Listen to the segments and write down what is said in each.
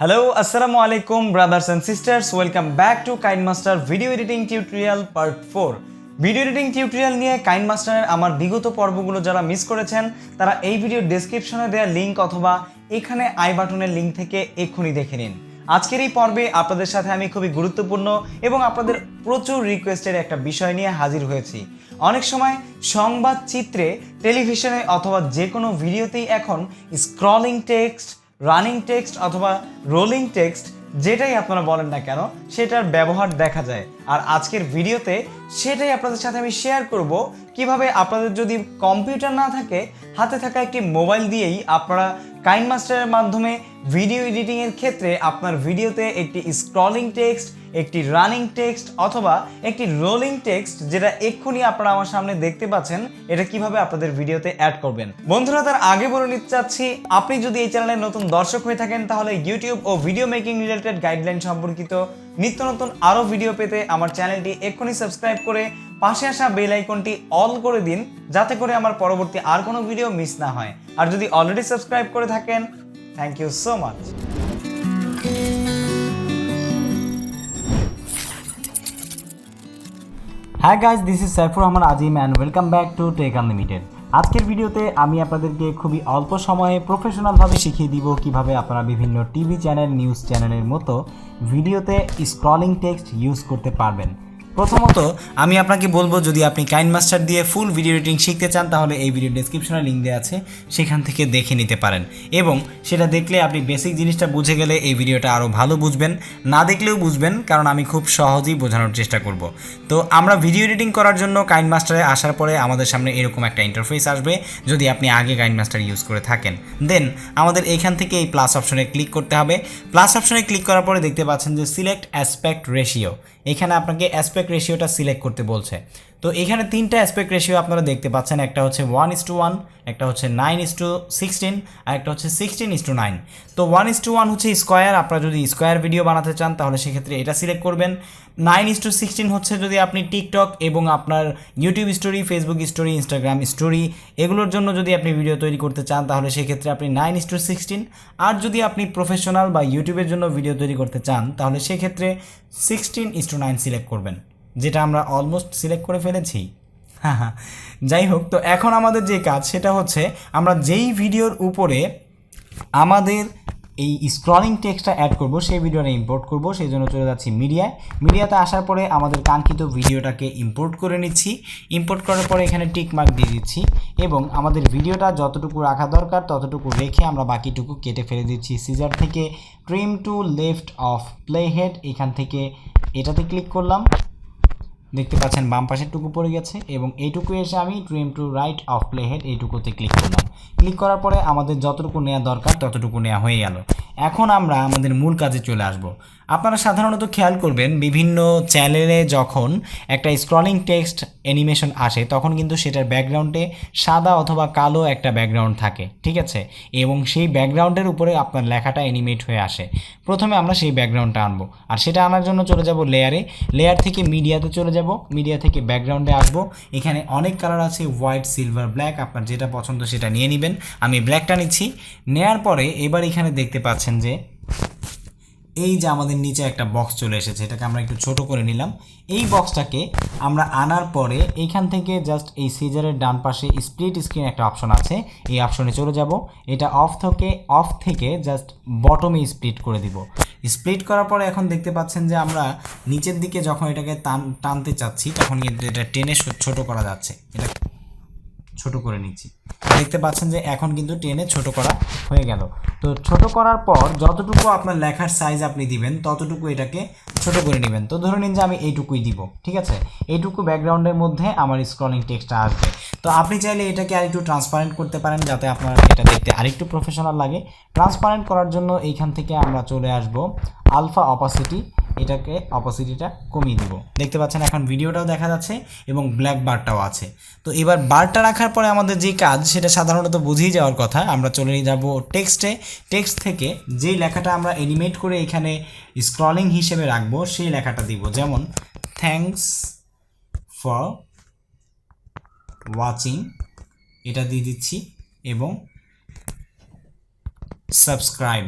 Hello আসসালামু আলাইকুম brothers and sisters welcome back to KineMaster video editing tutorial part four video editing tutorial নিয়ে কাইন মাস্টারের আমার বিগত পর্বগুলো যারা মিস করেছেন, তারা এই ভিডিও ডেসক্রিপশনে দেওয়া লিঙ্ক অথবা এখানে আই বাটনের লিঙ্ক থেকে এক্ষুনি দেখে নিন। আজকের এই পর্বে আপনাদের সাথে আমি খুবই গুরুত্বপূর্ণ এবং আপনাদের প্রচুর রিকোয়েস্টের একটা বিষয় নিয়ে হাজির হয়েছি। অনেক সময় সংবাদ চিত্রে টেলিভিশনে অথবা যে কোনো ভিডিওতেই এখন স্ক্রলিং টেক্সট রানিং টেক্সট অথবা রোলিং টেক্সট যেটাই আপনারা বলেন না কেন, সেটার ব্যবহার দেখা যায়। আর আজকের ভিডিওতে সেটাই আপনাদের সাথে আমি শেয়ার করব, কীভাবে আপনাদের যদি কম্পিউটার না থাকে, হাতে থাকা একটি মোবাইল দিয়েই আপনারা কাইন মাস্টারের মাধ্যমে ভিডিও এডিটিংয়ের ক্ষেত্রে আপনার ভিডিওতে একটি স্ক্রলিং টেক্সট একটি রানিং টেক্সট অথবা একটি রোলিং টেক্সট যেটা এক্ষুনি আপনারা আমার সামনে দেখতে পাচ্ছেন, এটা কীভাবে আপনাদের ভিডিওতে অ্যাড করবেন। বন্ধুরা, তার আগে বলে নিতে চাচ্ছি, আপনি যদি এই চ্যানেলের নতুন দর্শক হয়ে থাকেন, তাহলে ইউটিউব ও ভিডিও মেকিং রিলেটেড গাইডলাইন সম্পর্কিত নিত্য নতুন আরও ভিডিও পেতে আমার চ্যানেলটি এক্ষুনি সাবস্ক্রাইব করে পাশে আসা বেল আইকনটি অল করে দিন, যাতে করে আমার পরবর্তী আর কোনো ভিডিও মিস না হয়। আর যদি অলরেডি সাবস্ক্রাইব করে থাকেন থ্যাংক ইউ সো মাচ হ্যাঁ guys this is Saifur Rahman Azim and welcome back to tech unlimited আজকের ভিডিওতে আমি আপনাদেরকে খুবই অল্প সময়ে প্রফেশনালভাবে শিখিয়ে দিব কীভাবে আপনারা বিভিন্ন টিভি চ্যানেল নিউজ চ্যানেলের মতো ভিডিওতে স্ক্রলিং টেক্সট ইউজ করতে পারবেন। প্রথমত, আমি আপনাকে বলব যদি আপনি কাইন মাস্টার দিয়ে ফুল ভিডিও এডিটিং শিখতে চান, তাহলে এই ভিডিও ডেসক্রিপশনে লিঙ্ক দেওয়া আছে। সেখান থেকে দেখে নিতে পারেন। এবং সেটা দেখলে আপনি বেসিক জিনিসটা বুঝে গেলে এই ভিডিওটা আরও ভালো বুঝবেন। না দেখলেও বুঝবেন, কারণ আমি খুব সহজেই বোঝানোর চেষ্টা করব। তো আমরা ভিডিও এডিটিং করার জন্য কাইন মাস্টারে আসার পরে আমাদের সামনে এরকম একটা ইন্টারফেস আসবে, যদি আপনি আগে কাইন মাস্টার ইউজ করে থাকেন। দেন আমাদের এখান থেকে এই প্লাস অপশনে ক্লিক করতে হবে। প্লাস অপশনে ক্লিক করার পরে দেখতে পাচ্ছেন যে সিলেক্ট অ্যাসপেক্ট রেশিও এখানে আপনাকে অ্যাসপেক্ট রেশিওটা সিলেক্ট করতে বলছে। তো এখানে তিনটা অ্যাসপেক্ট রেশিও আপনারা দেখতে পাচ্ছেন, একটা হচ্ছে ওয়ান ইস টু ওয়ান একটা হচ্ছে নাইন ইস টু সিক্সটিন আর একটা হচ্ছে সিক্সটিন ইস টু নাইন তো ওয়ান ইস টু ওয়ান হচ্ছে স্কোয়ার আপনারা যদি স্কোয়ার ভিডিও বানাতে চান, তাহলে সেক্ষেত্রে এটা সিলেক্ট করবেন। নাইন ইস টু সিক্সটিন হচ্ছে যদি আপনি টিকটক এবং আপনার YouTube story Facebook story Instagram story এগুলোর জন্য যদি আপনি ভিডিও তৈরি করতে চান, তাহলে সেক্ষেত্রে আপনি নাইন ইস টু সিক্সটিন আর যদি আপনি প্রফেশনাল বা ইউটিউবের জন্য ভিডিও তৈরি করতে চান, তাহলে সেক্ষেত্রে sixteen is to nine select করবেন। যেটা আমরা অলমোস্ট সিলেক্ট করে ফেলেছি। হ্যাঁ হ্যাঁ যাই হোক, তো এখন আমাদের যে কাজ, সেটা হচ্ছে আমরা যেই ভিডিওর উপরে আমাদের এই স্ক্রলিং টেক্সটটা অ্যাড করব, সেই ভিডিওটা ইম্পোর্ট করব, সেই জন্য চলে যাচ্ছি মিডিয়ায়। মিডিয়াতে আসার পরে আমাদের কাঙ্ক্ষিত ভিডিওটাকে ইম্পোর্ট করে নিচ্ছি। ইম্পোর্ট করার পরে এখানে টিক মার্ক দিয়ে দিচ্ছি এবং আমাদের ভিডিওটা যতটুকু রাখা দরকার, ততটুকু রেখে আমরা বাকিটুকু কেটে ফেলে দিচ্ছি। সিজার থেকে trim to left of playhead এখান থেকে এটাতে ক্লিক করলাম। দেখতে পাচ্ছেন বাম পাশের টুকু পড়ে গেছে এবং এইটুকু এসে আমি trim to right of playhead এইটুকুতে click করলাম। ক্লিক করার পরে আমাদের যতটুকু নেওয়া দরকার ততটুকু নেওয়া হয়ে গেল। এখন আমরা আমাদের মূল কাজে চলে আসব। আপনারা সাধারণত খেয়াল করবেন, বিভিন্ন চ্যানেলে যখন একটা স্ক্রলিং টেক্সট অ্যানিমেশন আসে, তখন কিন্তু সেটার ব্যাকগ্রাউন্ডে সাদা অথবা কালো একটা ব্যাকগ্রাউন্ড থাকে, ঠিক আছে? এবং সেই ব্যাকগ্রাউন্ডের উপরে আপনার লেখাটা অ্যানিমেট হয়ে আসে। প্রথমে আমরা সেই ব্যাকগ্রাউন্ডটা আনব। আর সেটা আনার জন্য চলে যাব লেয়ারে লেয়ার থেকে মিডিয়াতে চলে যাব। মিডিয়া থেকে ব্যাকগ্রাউন্ডে আসব। এখানে অনেক কালার আছে হোয়াইট সিলভার ব্ল্যাক আপনার যেটা পছন্দ সেটা নিয়ে নেবেন। আমি ব্ল্যাকটা নিচ্ছি। নেয়ার পরে এবার এখানে দেখতে পাচ্ছেন যে এই যে আমাদের নিচে একটা বক্স চলে এসেছে, এটাকে আমরা একটু ছোট করে নিলাম। এই বক্সটাকে আমরা আনার পরে এইখান থেকে জাস্ট এই সিজারের ডান পাশে স্প্লিট স্ক্রিন একটা অপশন আছে। এই অপশনে চলে যাব। এটা অফ থেকে অফ থেকে জাস্ট বটমে স্প্লিট করে দিব। স্প্লিট করার পরে এখন দেখতে পাচ্ছেন যে আমরা নিচের দিকে যখন এটাকে টান, টানতে চাচ্ছি, তখন কিন্তু এটা টেনে ছোট করা যাচ্ছে। এটা ছোট করে নিচ্ছি। দেখতে পাচ্ছেন যে এখন কিন্তু টেনে ছোট করা হয়ে গেল। তো ছোট করার পর যতটুকু আপনার লেখার সাইজ আপনি দিবেন, ততটুকু এটাকে ছোট করে নেবেন। তো ধরে নিন যে আমি এইটুকুই দিব, ঠিক আছে? এইটুকু ব্যাকগ্রাউন্ডের মধ্যে আমার স্ক্রলিং টেক্সটটা আসবে। তো আপনি চাইলে এটাকে আরেকটু ট্রান্সপারেন্ট করতে পারেন যাতে আপনার এটা দেখতে আরেকটু প্রফেশনাল লাগে। ট্রান্সপারেন্ট করার জন্য এইখান থেকে আমরা চলে আসব আলফা অপাসিটি এটাকে অপোসিটিটা কমিয়ে দিব। দেখতে পাচ্ছেন এখন ভিডিওটাও দেখা যাচ্ছে এবং ব্ল্যাক বারটাও আছে। তো এবার বারটা রাখার পরে আমাদের যে কাজ, সেটা সাধারণত বুঝিয়ে যাওয়ার কথা। আমরা চলে যাব টেক্সটে টেক্সট থেকে যেই লেখাটা আমরা এনিমেট করে এখানে স্ক্রলিং হিসেবে রাখব, সেই লেখাটা দিব। যেমন থ্যাঙ্কস ফর ওয়াচিং এটা দিয়ে দিচ্ছি এবং সাবস্ক্রাইব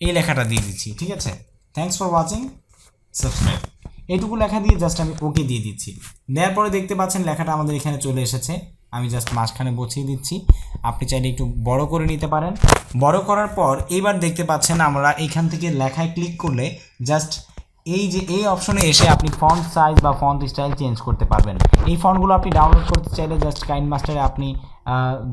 এই লেখাটা দিয়ে দিচ্ছি, ঠিক আছে? থ্যাংকস ফর ওয়াচিং সাবস্ক্রাইব এইটুকু লেখা দিয়ে জাস্ট আমি ওকে দিয়ে দিচ্ছি। দেওয়ার পরে দেখতে পাচ্ছেন লেখাটা আমাদের এখানে চলে এসেছে। আমি জাস্ট মাঝখানে বসিয়ে দিচ্ছি। আপনি চাইলে একটু বড় করে নিতে পারেন। বড় করার পর এইবার দেখতে পাচ্ছেন আমরা এইখান থেকে লেখায় ক্লিক করলে জাস্ট এই যে এই অপশনে এসে আপনি ফন্ট সাইজ বা ফন্ট স্টাইল চেঞ্জ করতে পারবেন। এই ফন্টগুলো আপনি ডাউনলোড করতে চাইলে জাস্ট কাইন মাস্টারে আপনি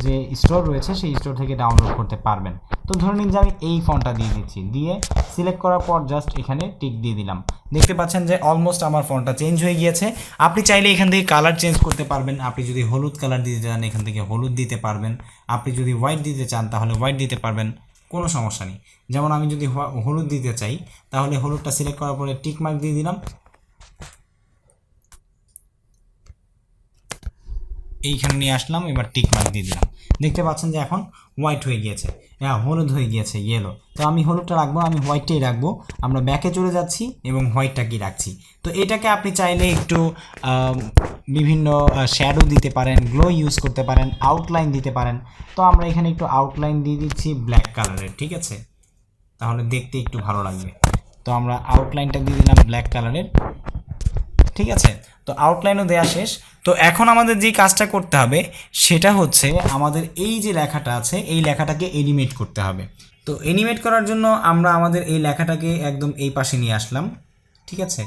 যে স্টোর রয়েছে সেই স্টোর থেকে ডাউনলোড করতে পারবেন। তো ধরে নিন যে আমি এই ফন্টটা দিয়ে দিচ্ছি। দিয়ে সিলেক্ট করার পর জাস্ট এখানে টিক দিয়ে দিলাম। দেখতে পাচ্ছেন যে অলমোস্ট আমার ফন্টটা চেঞ্জ হয়ে গিয়েছে। আপনি চাইলে এখান থেকে কালার চেঞ্জ করতে পারবেন। আপনি যদি হলুদ কালার দিতে চান, এখান থেকে হলুদ দিতে পারবেন। আপনি যদি হোয়াইট দিতে চান, তাহলে হোয়াইট দিতে পারবেন। কোনো সমস্যা নেই। যেমন আমি যদি হলুদ দিতে চাই, তাহলে হলুদটা সিলেক্ট করার পরে টিক মার্ক দিয়ে দিলাম। এইখানে নিয়ে আসলাম, এবার টিক মার্ক দিয়ে দিলাম। দেখতে পাচ্ছেন যে এখন হোয়াইট হয়ে গিয়েছে হ্যাঁ হলুদ হয়ে গিয়েছে ইয়েলো তো আমি হলুদটা রাখব, আমি হোয়াইটটাই রাখব। আমরা ব্যাকে চলে যাচ্ছি এবং হোয়াইটটা হোয়াইটটাকেই রাখছি? তো এটাকে আপনি চাইলে একটু বিভিন্ন শ্যাডো দিতে পারেন গ্লো ইউজ করতে পারেন আউটলাইন দিতে পারেন। তো আমরা এখানে একটু আউটলাইন দিয়ে দিচ্ছি ব্ল্যাক কালারের ঠিক আছে? তাহলে দেখতে একটু ভালো লাগবে। তো আমরা আউটলাইনটা দিয়ে দিলাম ব্ল্যাক কালারের ঠিক আছে? তো আউটলাইনও দেওয়া শেষ। তো এখন আমাদের যে কাজটা করতে হবে, সেটা হচ্ছে আমাদের এই যে লেখাটা আছে, এই লেখাটাকে এনিমেট করতে হবে। তো এনিমেট করার জন্য আমরা আমাদের এই লেখাটাকে একদম এই পাশে নিয়ে আসলাম, ঠিক আছে?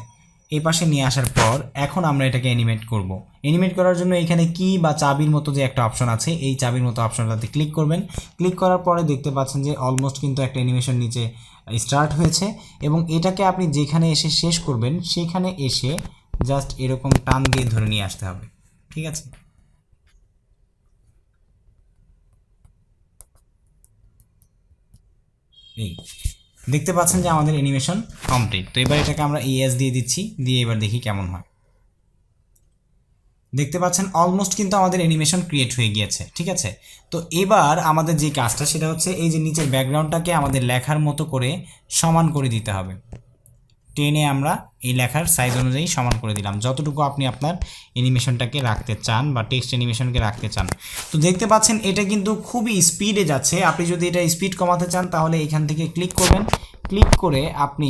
এই পাশে নিয়ে আসার পর এখন আমরা এটাকে এনিমেট করব। এনিমেট করার জন্য এখানে কি বা চাবির মতো যে একটা অপশন আছে, এই চাবির মতো অপশনটাতে ক্লিক করবেন। ক্লিক করার পরে দেখতে পাচ্ছেন যে অলমোস্ট কিন্তু একটা অ্যানিমেশন নিচে স্টার্ট হয়েছে এবং এটাকে আপনি যেখানে এসে শেষ করবেন, সেখানে এসে জাস্ট এরকম টান দিয়ে ধরে নিয়ে আসতে হবে, ঠিক আছে? এই, দেখতে পাচ্ছেন যে আমাদের অ্যানিমেশন কমপ্লিট তো এবার এটাকে আমরা ইএস দিয়ে দিচ্ছি, দিয়ে এবার দেখি কেমন হয়। দেখতে পাচ্ছেন অলমোস্ট কিন্তু আমাদের অ্যানিমেশন ক্রিয়েট হয়ে গিয়েছে, ঠিক আছে? তো এবার আমাদের যে কাজটা সেটা হচ্ছে এই যে নিচের ব্যাকগ্রাউন্ডটাকে আমাদের লেখার মতো করে সমান করে দিতে হবে। টেনে আমরা এই লেখার সাইজ অনুযায়ী সমান করে দিলাম। যতটুকু আপনি আপনার অ্যানিমেশনটাকে রাখতে চান বা টেক্সট অ্যানিমেশনকে রাখতে চান। তো দেখতে পাচ্ছেন, এটা কিন্তু খুবই স্পিডে যাচ্ছে। আপনি যদি এটা স্পিড কমাতে চান, তাহলে এখান থেকে ক্লিক করবেন। ক্লিক করে আপনি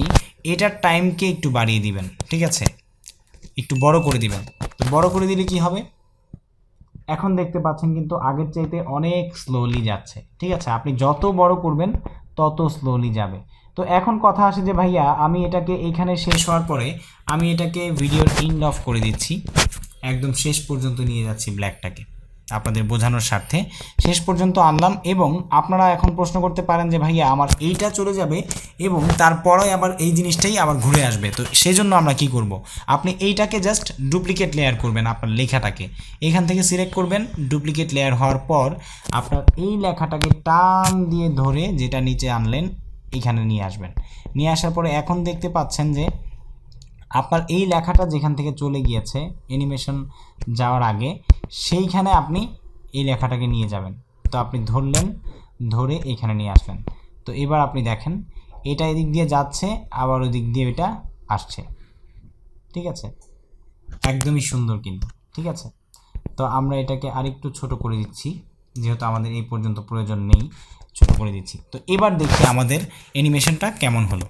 এটার টাইমকে একটু বাড়িয়ে দিবেন, ঠিক আছে? একটু বড় করে দিবেন। তো বড় করে দিলে কি হবে? এখন দেখতে পাচ্ছেন কিন্তু আগের চাইতে অনেক স্লোলি যাচ্ছে, ঠিক আছে? আপনি যত বড় করবেন, তত স্লোলি যাবে। তো এখন কথা আসে যে ভাইয়া, আমি এটাকে এইখানে শেষ হওয়ার পরে আমি এটাকে ভিডিওর ইন্ড অফ করে দিচ্ছি। একদম শেষ পর্যন্ত নিয়ে যাচ্ছি ব্ল্যাকটাকে আপনাদের বোঝানোর স্বার্থে শেষ পর্যন্ত আনলাম এবং আপনারা এখন প্রশ্ন করতে পারেন যে ভাইয়া, আমার এইটা চলে যাবে এবং তারপরে আবার এই জিনিসটাই আবার ঘুরে আসবে। তো সেই জন্য আমরা কি করব? আপনি এইটাকে জাস্ট ডুপ্লিকেট লেয়ার করবেন আপনার লেখাটাকে। এখান থেকে সিলেক্ট করবেন ডুপ্লিকেট লেয়ার হওয়ার পর আপনার এই লেখাটাকে টান দিয়ে ধরে যেটা নিচে আনলেন এইখানে নিয়ে আসবেন। নিয়ে আসার পরে এখন দেখতে পাচ্ছেন যে আপনার এই লেখাটা যেখান থেকে চলে গিয়েছে অ্যানিমেশন যাওয়ার আগে, সেইখানে আপনি এই লেখাটাকে নিয়ে যাবেন। তো আপনি ধরলেন, ধরে এইখানে নিয়ে আসলেন তো এবার আপনি দেখেন, এটা এদিক দিয়ে যাচ্ছে, আবার ওই দিক দিয়ে এটা আসছে। ঠিক আছে? একদমই সুন্দর কিন্তু। ঠিক আছে? তো আমরা এটাকে আরেকটু ছোট করে দিচ্ছি, যেহেতু আমাদের এই পর্যন্ত প্রয়োজন নেই। ছোট করে দিচ্ছি। তো এবার দেখি আমাদের অ্যানিমেশনটা কেমন হলো।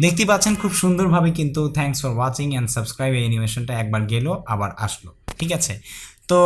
দেখতে পাচ্ছেন খুব সুন্দরভাবে কিন্তু thanks for watching and subscribe এই অ্যানিমেশনটা একবার গেলো, আবার আসলো। ঠিক আছে? তো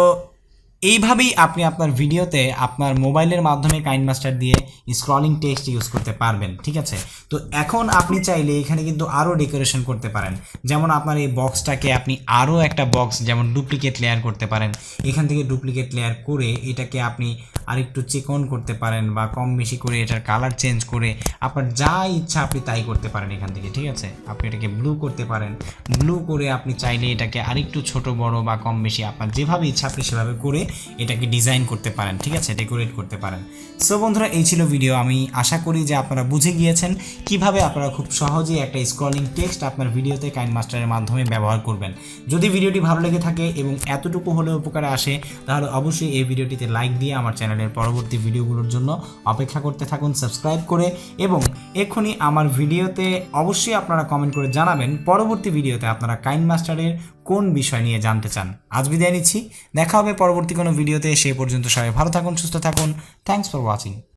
এইভাবেই আপনি আপনার ভিডিওতে আপনার মোবাইলের মাধ্যমে কাইন মাস্টার দিয়ে স্ক্রলিং টেক্সট ইউজ করতে পারবেন, ঠিক আছে? তো এখন আপনি চাইলে এখানে কিন্তু আরও ডেকোরেশন করতে পারেন। যেমন আপনার এই বক্সটাকে আপনি আরও একটা বক্স, যেমন ডুপ্লিকেট লেয়ার করতে পারেন। এখান থেকে ডুপ্লিকেট লেয়ার করে এটাকে আপনি আরেকটু চিকন করতে পারেন বা কম বেশি করে এটার কালার চেঞ্জ করে আপনার যা ইচ্ছা আপনি তাই করতে পারেন এখান থেকে, ঠিক আছে? আপনি এটাকে ব্লু করতে পারেন। ব্লু করে আপনি চাইলে এটাকে আরেকটু ছোট, বড় বা কম বেশি আপনার যেভাবে ইচ্ছা আপনি সেভাবে করে এটাকে ডিজাইন করতে পারেন, ঠিক আছে? ডেকোরেট করতে পারেন। সো বন্ধুরা, এই ছিল ভিডিও আমি আশা করি যে আপনারা বুঝে গিয়েছেন কীভাবে আপনারা খুব সহজেই একটা স্ক্রলিং টেক্সট আপনার ভিডিওতে কাইন মাস্টারের মাধ্যমে ব্যবহার করবেন। যদি ভিডিওটি ভালো লেগে থাকে এবং এতটুকু হলেও উপকারে আসে, তাহলে অবশ্যই এই ভিডিওটিতে লাইক দিয়ে আমার চ্যানেল চ্যানেলের পরবর্তী ভিডিওগুলোর জন্য অপেক্ষা করতে থাকুন সাবস্ক্রাইব করে এবং এখনই আমার ভিডিওতে অবশ্যই আপনারা কমেন্ট করে জানাবেন, পরবর্তী ভিডিওতে আপনারা কাইন মাস্টারের কোন বিষয় নিয়ে জানতে চান। আজ বিদায় নিচ্ছি, দেখা হবে পরবর্তী কোনো ভিডিওতে সেই পর্যন্ত সবাই ভালো থাকুন, সুস্থ থাকুন থ্যাংকস ফর ওয়াচিং